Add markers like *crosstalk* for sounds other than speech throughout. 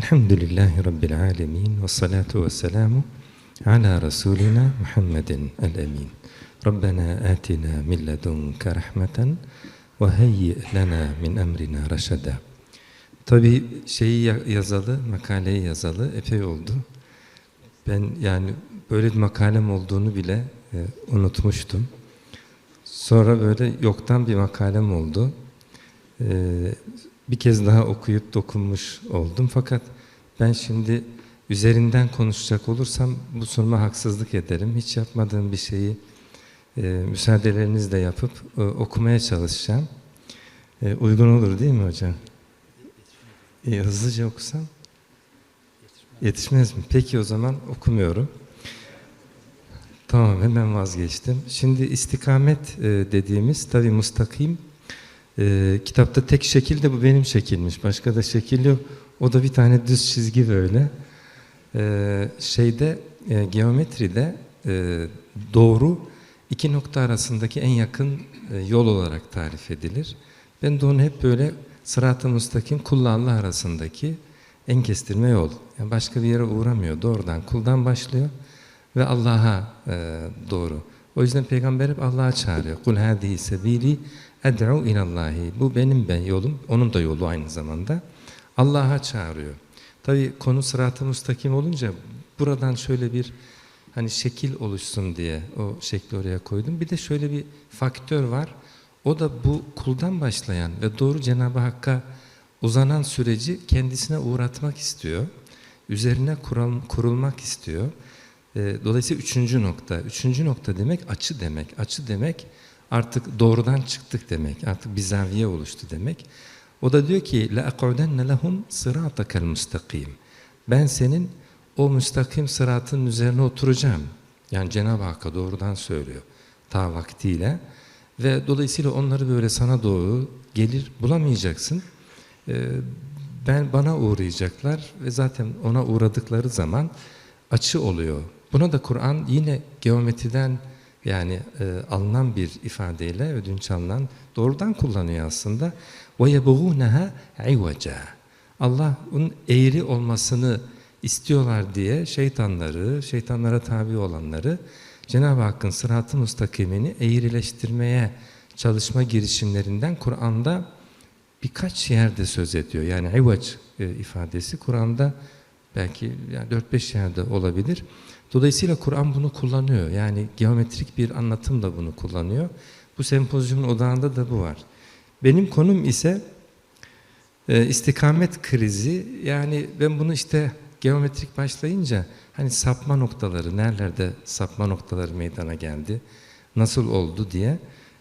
Elhamdülillahi Rabbil alemin ve salatu ve selamu ala Resulina Muhammedin el-emin. Rabbena atina min ledunke rahmeten ve heyyi lena min emrina reşeda. Tabi şeyi ya- yazalı, makaleyi yazalı epey oldu. Ben yani böyle bir makalem olduğunu bile e, unutmuştum. Sonra böyle yoktan bir makalem oldu. Ee, bir kez daha okuyup dokunmuş oldum. Fakat ben şimdi üzerinden konuşacak olursam bu sunuma haksızlık ederim. Hiç yapmadığım bir şeyi e, müsaadelerinizle yapıp e, okumaya çalışacağım. E, uygun olur değil mi hocam? E, hızlıca okusam? Yetişmez mi? Peki o zaman okumuyorum. Tamam hemen vazgeçtim. Şimdi istikamet e, dediğimiz tabi mustakim e, kitapta tek şekil de bu benim şekilmiş. Başka da şekil yok. O da bir tane düz çizgi böyle. E, şeyde e, geometride e, doğru iki nokta arasındaki en yakın e, yol olarak tarif edilir. Ben de onu hep böyle sırat-ı müstakim kulla Allah arasındaki en kestirme yol. Yani başka bir yere uğramıyor. Doğrudan kuldan başlıyor ve Allah'a e, doğru. O yüzden peygamber hep Allah'a çağırıyor. Kul hadihi sebili ed'u ilallahi. Bu benim ben yolum. Onun da yolu aynı zamanda. Allah'a çağırıyor. Tabi konu sırat-ı müstakim olunca buradan şöyle bir hani şekil oluşsun diye o şekli oraya koydum. Bir de şöyle bir faktör var. O da bu kuldan başlayan ve doğru Cenab-ı Hakk'a uzanan süreci kendisine uğratmak istiyor. Üzerine kural- kurulmak istiyor. E, Dolayısıyla üçüncü nokta. Üçüncü nokta demek açı demek. Açı demek artık doğrudan çıktık demek. Artık bir zaviye oluştu demek. O da diyor ki لَاَقْعُدَنَّ لَهُمْ صِرَاطَكَ الْمُسْتَقِيمِ Ben senin o müstakim sıratın üzerine oturacağım. Yani Cenab-ı Hakk'a doğrudan söylüyor. Ta vaktiyle. Ve dolayısıyla onları böyle sana doğru gelir bulamayacaksın. Ee, ben bana uğrayacaklar ve zaten ona uğradıkları zaman açı oluyor. Buna da Kur'an yine geometriden yani e, alınan bir ifadeyle ödünç alınan doğrudan kullanıyor aslında. وَيَبُغُونَهَا عِوَجًا Allah onun eğri olmasını istiyorlar diye şeytanları, şeytanlara tabi olanları Cenab-ı Hakk'ın sırat-ı müstakimini eğrileştirmeye çalışma girişimlerinden Kur'an'da birkaç yerde söz ediyor. Yani ivac e, ifadesi Kur'an'da belki yani 4-5 yerde olabilir. Dolayısıyla Kur'an bunu kullanıyor. Yani geometrik bir anlatımla bunu kullanıyor. Bu sempozyumun odağında da bu var. Benim konum ise e, istikamet krizi. Yani ben bunu işte geometrik başlayınca hani sapma noktaları, nerelerde sapma noktaları meydana geldi, nasıl oldu diye.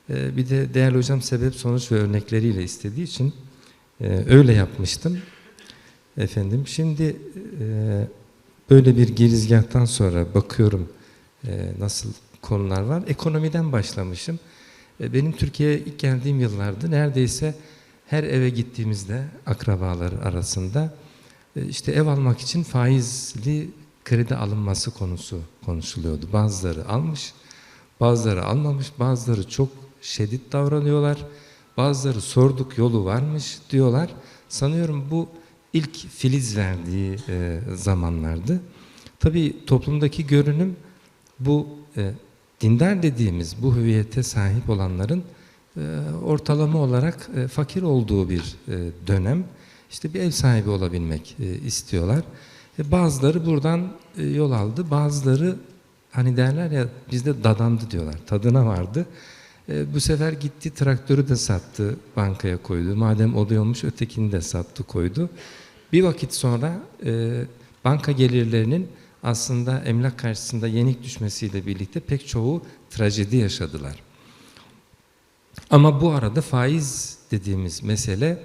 e, bir de değerli hocam sebep, sonuç ve örnekleriyle istediği için e, öyle yapmıştım. Efendim şimdi e, böyle bir girizgahtan sonra bakıyorum e, nasıl konular var. Ekonomiden başlamışım. E, benim Türkiye'ye ilk geldiğim yıllarda neredeyse her eve gittiğimizde akrabalar arasında e, işte ev almak için faizli kredi alınması konusu konuşuluyordu. Bazıları almış, bazıları almamış, bazıları çok şiddet davranıyorlar. Bazıları sorduk yolu varmış diyorlar. Sanıyorum bu ilk filiz verdiği e, zamanlardı. Tabii toplumdaki görünüm bu e, dindar dediğimiz bu hüviyete sahip olanların e, ortalama olarak e, fakir olduğu bir e, dönem. İşte bir ev sahibi olabilmek e, istiyorlar. E, bazıları buradan e, yol aldı. Bazıları hani derler ya bizde dadandı diyorlar. Tadına vardı. E, bu sefer gitti traktörü de sattı, bankaya koydu. Madem oluyormuş ötekini de sattı koydu. Bir vakit sonra e, banka gelirlerinin aslında emlak karşısında yenik düşmesiyle birlikte pek çoğu trajedi yaşadılar. Ama bu arada faiz dediğimiz mesele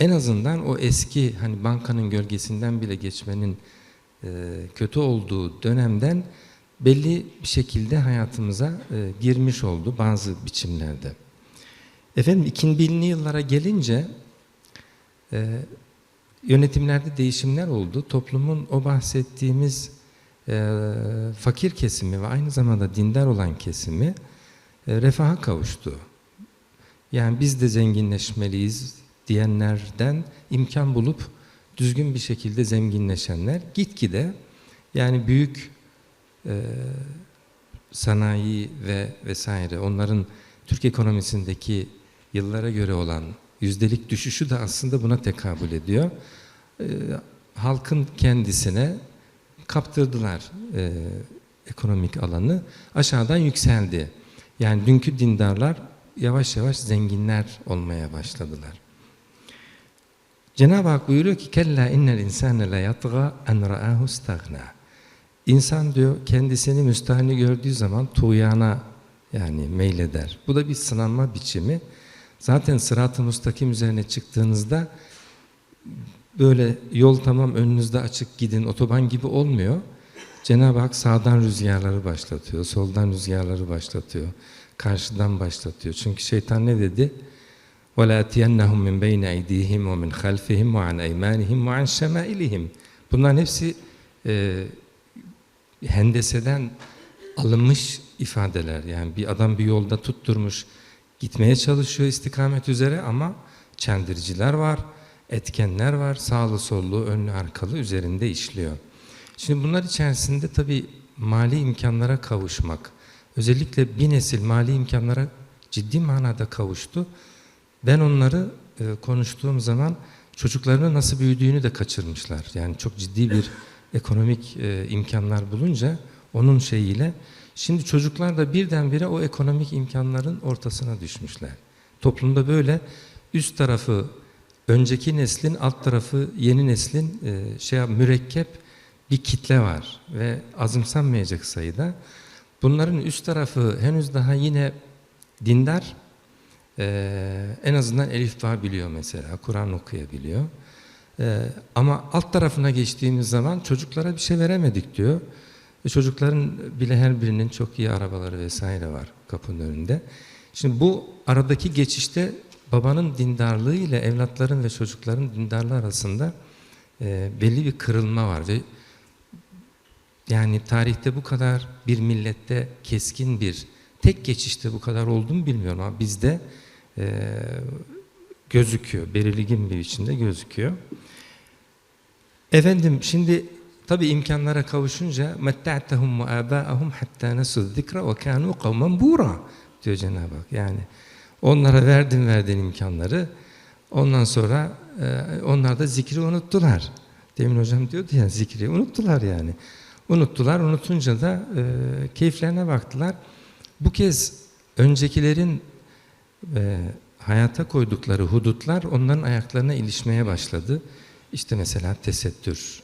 en azından o eski hani bankanın gölgesinden bile geçmenin e, kötü olduğu dönemden belli bir şekilde hayatımıza e, girmiş oldu bazı biçimlerde. Efendim 2000'li yıllara gelince e, yönetimlerde değişimler oldu. Toplumun o bahsettiğimiz e, fakir kesimi ve aynı zamanda dindar olan kesimi e, refaha kavuştu. Yani biz de zenginleşmeliyiz diyenlerden imkan bulup düzgün bir şekilde zenginleşenler gitgide yani büyük e, sanayi ve vesaire onların Türk ekonomisindeki yıllara göre olan yüzdelik düşüşü de aslında buna tekabül ediyor. E, halkın kendisine kaptırdılar e, ekonomik alanı aşağıdan yükseldi. Yani dünkü dindarlar yavaş yavaş zenginler olmaya başladılar. Cenab-ı Hak buyuruyor ki kella innel insane la yatga en ra'ahu stagna. İnsan diyor kendisini müstahni gördüğü zaman tuğyana yani meyleder. Bu da bir sınanma biçimi. Zaten sırat-ı müstakim üzerine çıktığınızda böyle yol tamam önünüzde açık gidin otoban gibi olmuyor. Cenab-ı Hak sağdan rüzgarları başlatıyor, soldan rüzgarları başlatıyor, karşıdan başlatıyor. Çünkü şeytan ne dedi? وَلَاتِيَنَّهُمْ مِنْ بَيْنَ اَيْدِيهِمْ وَمِنْ خَلْفِهِمْ وَعَنْ اَيْمَانِهِمْ وَعَنْ شَمَائِلِهِمْ Bunların hepsi e, hendeseden alınmış ifadeler. Yani bir adam bir yolda tutturmuş, gitmeye çalışıyor istikamet üzere ama çendiriciler var, etkenler var, sağlı sollu, önlü arkalı üzerinde işliyor. Şimdi bunlar içerisinde tabii mali imkanlara kavuşmak, özellikle bir nesil mali imkanlara ciddi manada kavuştu. Ben onları e, konuştuğum zaman çocuklarının nasıl büyüdüğünü de kaçırmışlar. Yani çok ciddi bir *laughs* ekonomik e, imkanlar bulunca onun şeyiyle şimdi çocuklar da birdenbire o ekonomik imkanların ortasına düşmüşler. Toplumda böyle üst tarafı önceki neslin alt tarafı yeni neslin e, şey mürekkep bir kitle var ve azımsanmayacak sayıda. Bunların üst tarafı henüz daha yine dindar ee, en azından elif ba biliyor mesela, Kur'an okuyabiliyor. Ee, ama alt tarafına geçtiğimiz zaman çocuklara bir şey veremedik diyor. E, çocukların bile her birinin çok iyi arabaları vesaire var kapının önünde. Şimdi bu aradaki geçişte babanın dindarlığı ile evlatların ve çocukların dindarlığı arasında e, belli bir kırılma var ve yani tarihte bu kadar bir millette keskin bir tek geçişte bu kadar oldu mu bilmiyorum ama bizde e, gözüküyor. Belirgin bir biçimde gözüküyor. Efendim şimdi tabi imkanlara kavuşunca metta'tehum ve abâehum hattâ nesu zikra ve kânû kavmen bûrâ diyor Cenab-ı Hak. Yani onlara verdin verdin imkanları ondan sonra e, onlar da zikri unuttular. Demin hocam diyordu ya zikri unuttular yani. Unuttular. Unutunca da e, keyiflerine baktılar. Bu kez öncekilerin e, hayata koydukları hudutlar onların ayaklarına ilişmeye başladı. İşte mesela tesettür,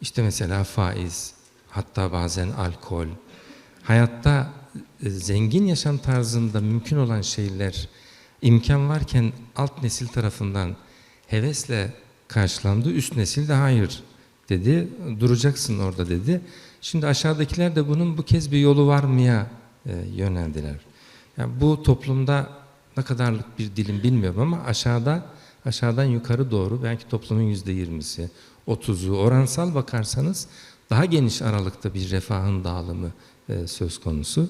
işte mesela faiz, hatta bazen alkol. Hayatta e, zengin yaşam tarzında mümkün olan şeyler imkan varken alt nesil tarafından hevesle karşılandı. Üst nesil de hayır dedi. Duracaksın orada dedi. Şimdi aşağıdakiler de bunun bu kez bir yolu var mıya e, yöneldiler. Yani bu toplumda ne kadarlık bir dilim bilmiyorum ama aşağıda aşağıdan yukarı doğru belki toplumun yüzde yirmisi, otuzu oransal bakarsanız daha geniş aralıkta bir refahın dağılımı e, söz konusu.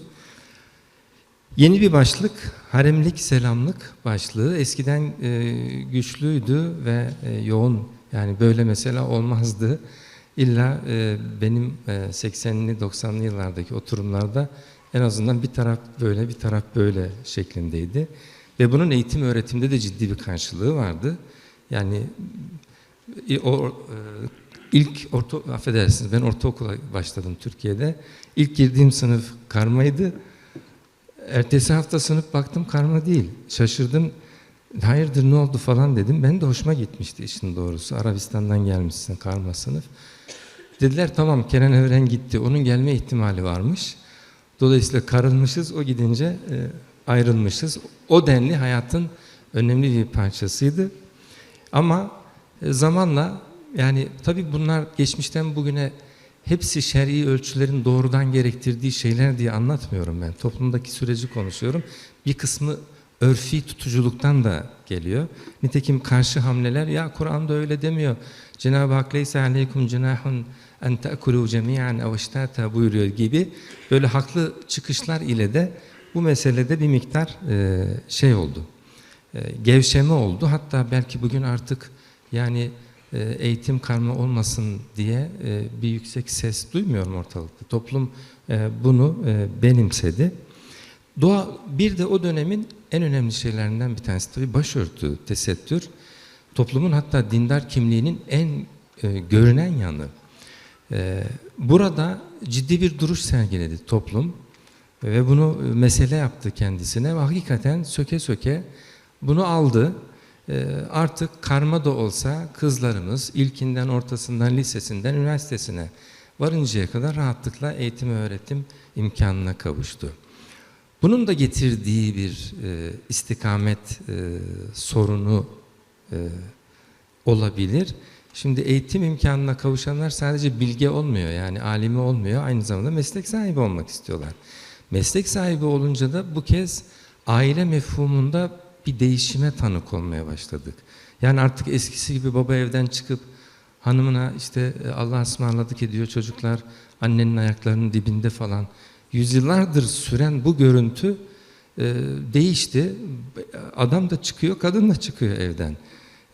Yeni bir başlık, haremlik selamlık başlığı. Eskiden e, güçlüydü ve e, yoğun yani böyle mesela olmazdı. İlla e, benim e, 80'li 90'lı yıllardaki oturumlarda en azından bir taraf böyle bir taraf böyle şeklindeydi. Ve bunun eğitim öğretimde de ciddi bir karşılığı vardı. Yani o e, ilk orta affedersiniz ben ortaokula başladım Türkiye'de. İlk girdiğim sınıf karmaydı. Ertesi hafta sınıf baktım karma değil. Şaşırdım. Hayırdır ne oldu falan dedim. Ben de hoşuma gitmişti işin doğrusu. Arabistan'dan gelmişsin karma sınıf. Dediler tamam Kenan Evren gitti. Onun gelme ihtimali varmış. Dolayısıyla karılmışız. O gidince e, ayrılmışız. O denli hayatın önemli bir parçasıydı. Ama zamanla yani tabii bunlar geçmişten bugüne hepsi şer'i ölçülerin doğrudan gerektirdiği şeyler diye anlatmıyorum ben. Toplumdaki süreci konuşuyorum. Bir kısmı örfi tutuculuktan da geliyor. Nitekim karşı hamleler ya Kur'an'da öyle demiyor. Cenab-ı Hak leysa aleykum cenahun en te'kulu cemi'an ev iştata buyuruyor gibi böyle haklı çıkışlar ile de bu meselede bir miktar e, şey oldu. E, gevşeme oldu. Hatta belki bugün artık yani e, eğitim karma olmasın diye e, bir yüksek ses duymuyorum ortalıkta. Toplum e, bunu benimsedi. Doğa bir de o dönemin en önemli şeylerinden bir tanesi tabii başörtü, tesettür. Toplumun hatta dindar kimliğinin en görünen yanı. Burada ciddi bir duruş sergiledi toplum ve bunu mesele yaptı kendisine ve hakikaten söke söke bunu aldı. E, artık karma da olsa kızlarımız ilkinden, ortasından, lisesinden, üniversitesine varıncaya kadar rahatlıkla eğitim öğretim imkanına kavuştu. Bunun da getirdiği bir e, istikamet e, sorunu e, olabilir. Şimdi eğitim imkanına kavuşanlar sadece bilge olmuyor yani alimi olmuyor aynı zamanda meslek sahibi olmak istiyorlar. Meslek sahibi olunca da bu kez aile mefhumunda bir değişime tanık olmaya başladık. Yani artık eskisi gibi baba evden çıkıp hanımına işte e, Allah ısmarladık ediyor çocuklar annenin ayaklarının dibinde falan. Yüzyıllardır süren bu görüntü e, değişti. Adam da çıkıyor, kadın da çıkıyor evden.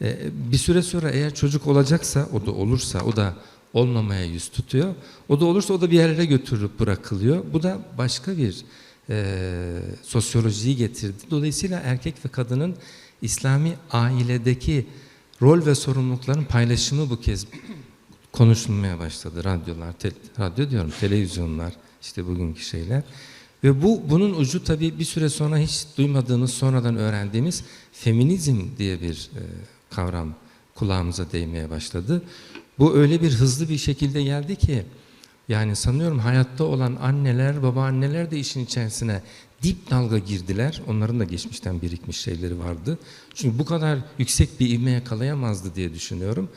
E, bir süre sonra eğer çocuk olacaksa, o da olursa, o da olmamaya yüz tutuyor. O da olursa o da bir yerlere götürülüp bırakılıyor. Bu da başka bir e, sosyolojiyi getirdi. Dolayısıyla erkek ve kadının İslami ailedeki rol ve sorumlulukların paylaşımı bu kez konuşulmaya başladı. Radyolar, te- radyo diyorum, televizyonlar, işte bugünkü şeyler. Ve bu bunun ucu tabii bir süre sonra hiç duymadığımız, sonradan öğrendiğimiz feminizm diye bir e, kavram kulağımıza değmeye başladı. Bu öyle bir hızlı bir şekilde geldi ki yani sanıyorum hayatta olan anneler, babaanneler de işin içerisine dip dalga girdiler. Onların da geçmişten birikmiş şeyleri vardı. Çünkü bu kadar yüksek bir ivme yakalayamazdı diye düşünüyorum.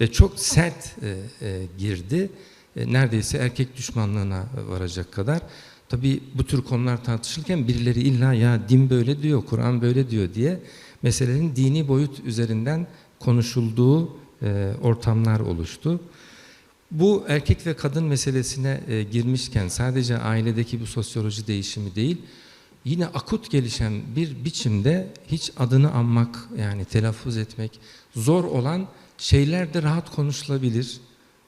Ve çok sert e, e, girdi. E, neredeyse erkek düşmanlığına varacak kadar. Tabii bu tür konular tartışılırken birileri illa ya din böyle diyor, Kur'an böyle diyor diye meselelerin dini boyut üzerinden konuşulduğu e, ortamlar oluştu. Bu erkek ve kadın meselesine e, girmişken sadece ailedeki bu sosyoloji değişimi değil, yine akut gelişen bir biçimde hiç adını anmak yani telaffuz etmek zor olan şeyler de rahat konuşulabilir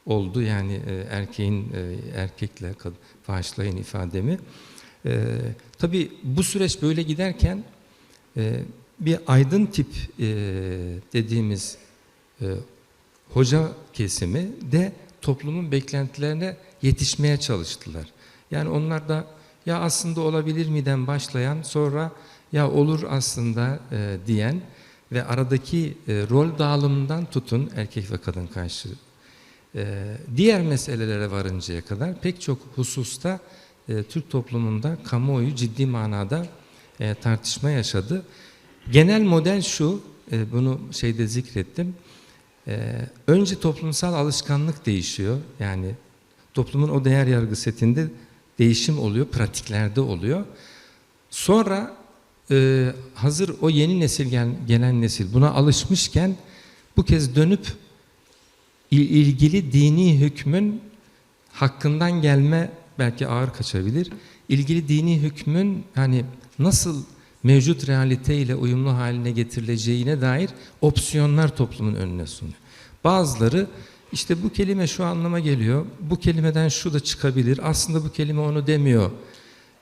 oldu. Yani e, erkeğin e, erkekle kadın, bağışlayın ifademi. E, tabii bu süreç böyle giderken e, bir aydın tip e, dediğimiz e, hoca kesimi de toplumun beklentilerine yetişmeye çalıştılar. Yani onlar da ya aslında olabilir miden başlayan sonra ya olur aslında e, diyen ve aradaki e, rol dağılımından tutun erkek ve kadın karşı e, diğer meselelere varıncaya kadar pek çok hususta e, Türk toplumunda kamuoyu ciddi manada e, tartışma yaşadı. Genel model şu, e, bunu şeyde zikrettim. Ee, önce toplumsal alışkanlık değişiyor. Yani toplumun o değer yargı setinde değişim oluyor, pratiklerde oluyor. Sonra e, hazır o yeni nesil gel, gelen nesil buna alışmışken bu kez dönüp il, ilgili dini hükmün hakkından gelme belki ağır kaçabilir. İlgili dini hükmün hani nasıl mevcut realite ile uyumlu haline getirileceğine dair opsiyonlar toplumun önüne sunuyor. Bazıları işte bu kelime şu anlama geliyor, bu kelimeden şu da çıkabilir, aslında bu kelime onu demiyor.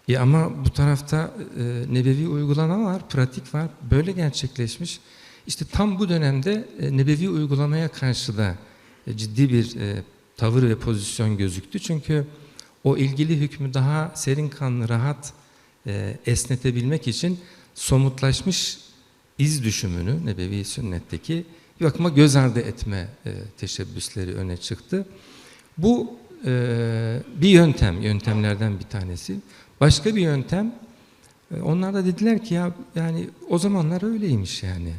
E ama bu tarafta e, nebevi uygulama var, pratik var, böyle gerçekleşmiş. İşte tam bu dönemde e, nebevi uygulamaya karşı da e, ciddi bir e, tavır ve pozisyon gözüktü. Çünkü o ilgili hükmü daha serin kanlı, rahat e, esnetebilmek için somutlaşmış iz düşümünü Nebevi sünnetteki bir bakıma göz ardı etme e, teşebbüsleri öne çıktı. Bu e, bir yöntem, yöntemlerden bir tanesi. Başka bir yöntem, e, onlar da dediler ki ya yani o zamanlar öyleymiş yani.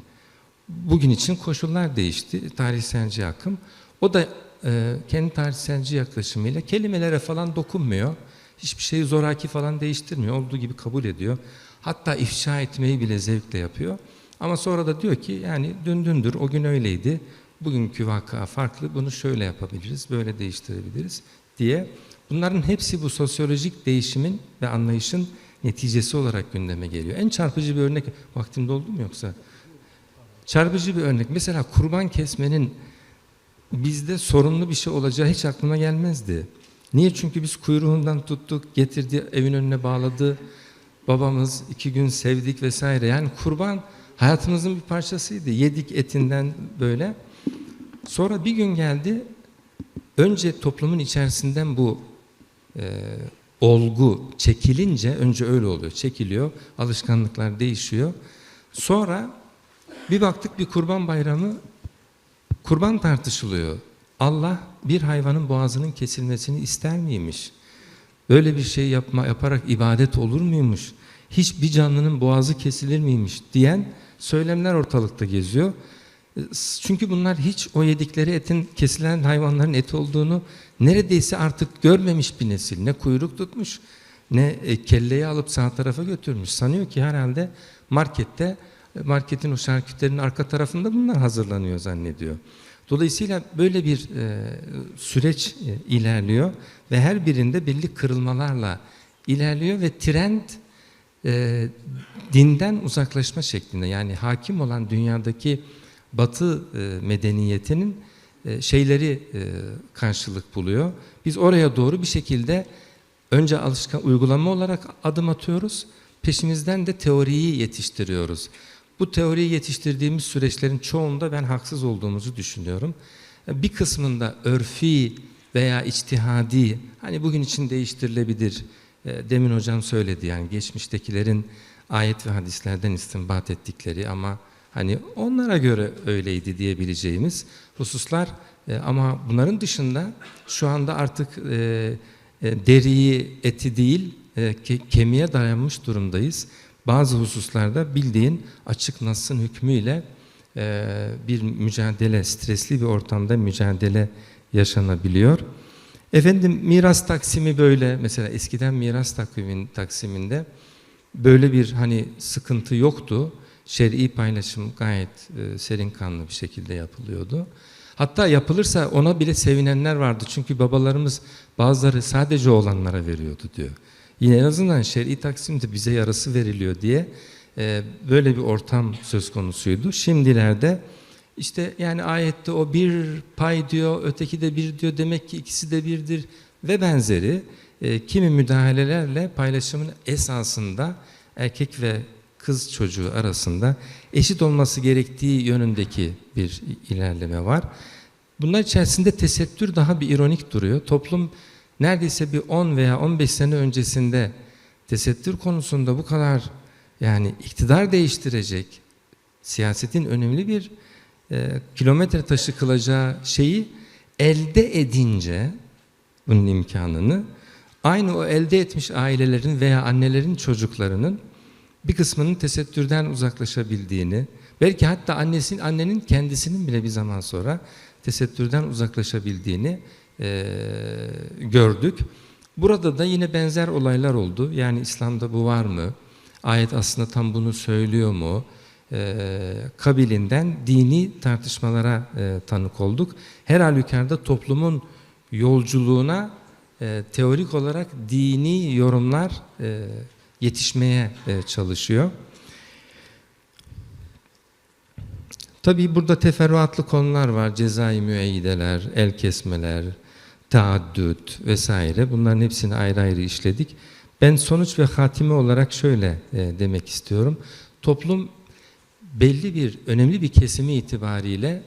Bugün için koşullar değişti, tarihselci akım. O da e, kendi tarihselci yaklaşımıyla kelimelere falan dokunmuyor. Hiçbir şeyi zoraki falan değiştirmiyor. Olduğu gibi kabul ediyor. Hatta ifşa etmeyi bile zevkle yapıyor. Ama sonra da diyor ki yani dün dündür, o gün öyleydi. Bugünkü vaka farklı, bunu şöyle yapabiliriz, böyle değiştirebiliriz diye. Bunların hepsi bu sosyolojik değişimin ve anlayışın neticesi olarak gündeme geliyor. En çarpıcı bir örnek, vaktimde oldu mu yoksa? Çarpıcı bir örnek. Mesela kurban kesmenin bizde sorunlu bir şey olacağı hiç aklıma gelmezdi. Niye? Çünkü biz kuyruğundan tuttuk, getirdi, evin önüne bağladı. Babamız iki gün sevdik vesaire. Yani kurban hayatımızın bir parçasıydı. Yedik etinden böyle. Sonra bir gün geldi. Önce toplumun içerisinden bu e, olgu çekilince önce öyle oluyor. Çekiliyor, alışkanlıklar değişiyor. Sonra bir baktık bir kurban bayramı kurban tartışılıyor. Allah bir hayvanın boğazının kesilmesini ister miymiş? Böyle bir şey yapma yaparak ibadet olur muymuş? Hiç bir canlının boğazı kesilir miymiş diyen söylemler ortalıkta geziyor. Çünkü bunlar hiç o yedikleri etin kesilen hayvanların eti olduğunu neredeyse artık görmemiş bir nesil. Ne kuyruk tutmuş ne e, kelleyi alıp sağ tarafa götürmüş. Sanıyor ki herhalde markette marketin o şarküterinin arka tarafında bunlar hazırlanıyor zannediyor. Dolayısıyla böyle bir e, süreç e, ilerliyor ve her birinde belli kırılmalarla ilerliyor ve trend e, dinden uzaklaşma şeklinde yani hakim olan dünyadaki Batı e, medeniyetinin e, şeyleri e, karşılık buluyor. Biz oraya doğru bir şekilde önce alışkan uygulama olarak adım atıyoruz. Peşimizden de teoriyi yetiştiriyoruz. Bu teoriyi yetiştirdiğimiz süreçlerin çoğunda ben haksız olduğumuzu düşünüyorum. Bir kısmında örfi veya içtihadi, hani bugün için değiştirilebilir. E, Demin hocam söyledi yani geçmiştekilerin ayet ve hadislerden istinbat ettikleri ama hani onlara göre öyleydi diyebileceğimiz hususlar e, ama bunların dışında şu anda artık e, deriyi, eti değil ke- kemiğe dayanmış durumdayız. Bazı hususlarda bildiğin açık Nas'ın hükmüyle e, bir mücadele, stresli bir ortamda mücadele yaşanabiliyor. Efendim miras taksimi böyle mesela eskiden miras takvimin taksiminde böyle bir hani sıkıntı yoktu. Şer'i paylaşım gayet e, serin kanlı bir şekilde yapılıyordu. Hatta yapılırsa ona bile sevinenler vardı. Çünkü babalarımız bazıları sadece oğlanlara veriyordu diyor. Yine en azından şer'i taksimde bize yarısı veriliyor diye e, böyle bir ortam söz konusuydu. Şimdilerde işte yani ayette o bir pay diyor, öteki de bir diyor, demek ki ikisi de birdir ve benzeri e, kimi müdahalelerle paylaşımın esasında erkek ve kız çocuğu arasında eşit olması gerektiği yönündeki bir ilerleme var. Bunlar içerisinde tesettür daha bir ironik duruyor. Toplum neredeyse bir 10 veya 15 sene öncesinde tesettür konusunda bu kadar yani iktidar değiştirecek siyasetin önemli bir e, kilometre taşı kılacağı şeyi elde edince bunun imkanını aynı o elde etmiş ailelerin veya annelerin çocuklarının bir kısmının tesettürden uzaklaşabildiğini, belki hatta annesinin annenin kendisinin bile bir zaman sonra tesettürden uzaklaşabildiğini e, gördük. Burada da yine benzer olaylar oldu. Yani İslam'da bu var mı? Ayet aslında tam bunu söylüyor mu? E, kabilinden dini tartışmalara e, tanık olduk. Her halükarda toplumun yolculuğuna e, teorik olarak dini yorumlar e, yetişmeye e, çalışıyor. Tabii burada teferruatlı konular var. Cezai müeyyideler, el kesmeler, taaddüt vesaire. Bunların hepsini ayrı ayrı işledik. Ben sonuç ve hatime olarak şöyle e, demek istiyorum. Toplum belli bir, önemli bir kesimi itibariyle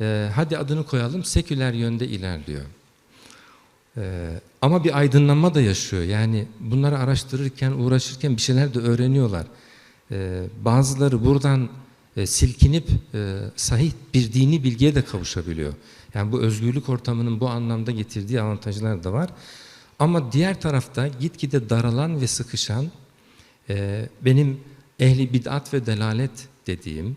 e, hadi adını koyalım seküler yönde ilerliyor. Ee, ama bir aydınlanma da yaşıyor. Yani bunları araştırırken, uğraşırken bir şeyler de öğreniyorlar. Ee, bazıları buradan e, silkinip e, sahih bir dini bilgiye de kavuşabiliyor. Yani bu özgürlük ortamının bu anlamda getirdiği avantajlar da var. Ama diğer tarafta gitgide daralan ve sıkışan, e, benim ehli bid'at ve delalet dediğim,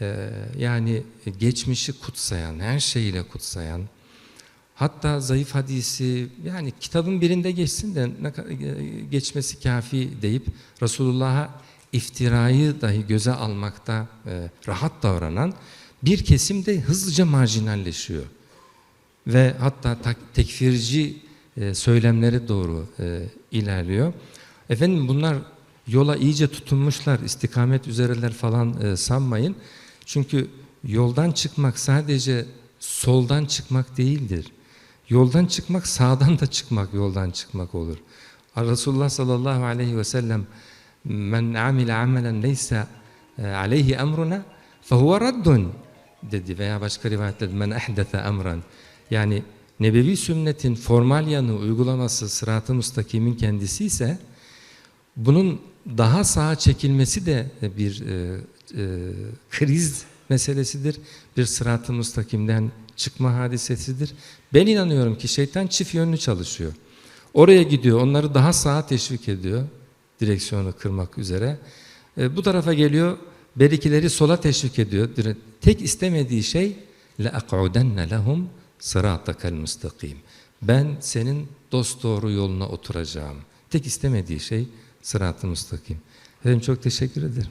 e, yani geçmişi kutsayan, her şeyiyle kutsayan, Hatta zayıf hadisi yani kitabın birinde geçsin de ka- geçmesi kafi deyip Resulullah'a iftirayı dahi göze almakta e, rahat davranan bir kesim de hızlıca marjinalleşiyor. Ve hatta tekfirci e, söylemlere doğru e, ilerliyor. Efendim bunlar yola iyice tutunmuşlar, istikamet üzereler falan e, sanmayın. Çünkü yoldan çıkmak sadece soldan çıkmak değildir. Yoldan çıkmak sağdan da çıkmak yoldan çıkmak olur. Resulullah sallallahu aleyhi ve sellem men amile amelen leysa aleyhi emruna fehuve raddun dedi veya başka rivayetlerde men ehdese emran yani nebevi sünnetin formal yanı uygulaması sırat-ı müstakimin kendisi ise bunun daha sağa çekilmesi de bir e, e, kriz meselesidir. Bir sırat-ı müstakimden çıkma hadisesidir. Ben inanıyorum ki şeytan çift yönlü çalışıyor. Oraya gidiyor, onları daha sağa teşvik ediyor. Direksiyonu kırmak üzere. E, bu tarafa geliyor, berikileri sola teşvik ediyor. Dire- Tek istemediği şey لَاَقْعُدَنَّ لَهُمْ صِرَاطَكَ الْمُسْتَقِيمِ Ben senin dosdoğru yoluna oturacağım. Tek istemediği şey sırat-ı müstakim. Efendim çok teşekkür ederim.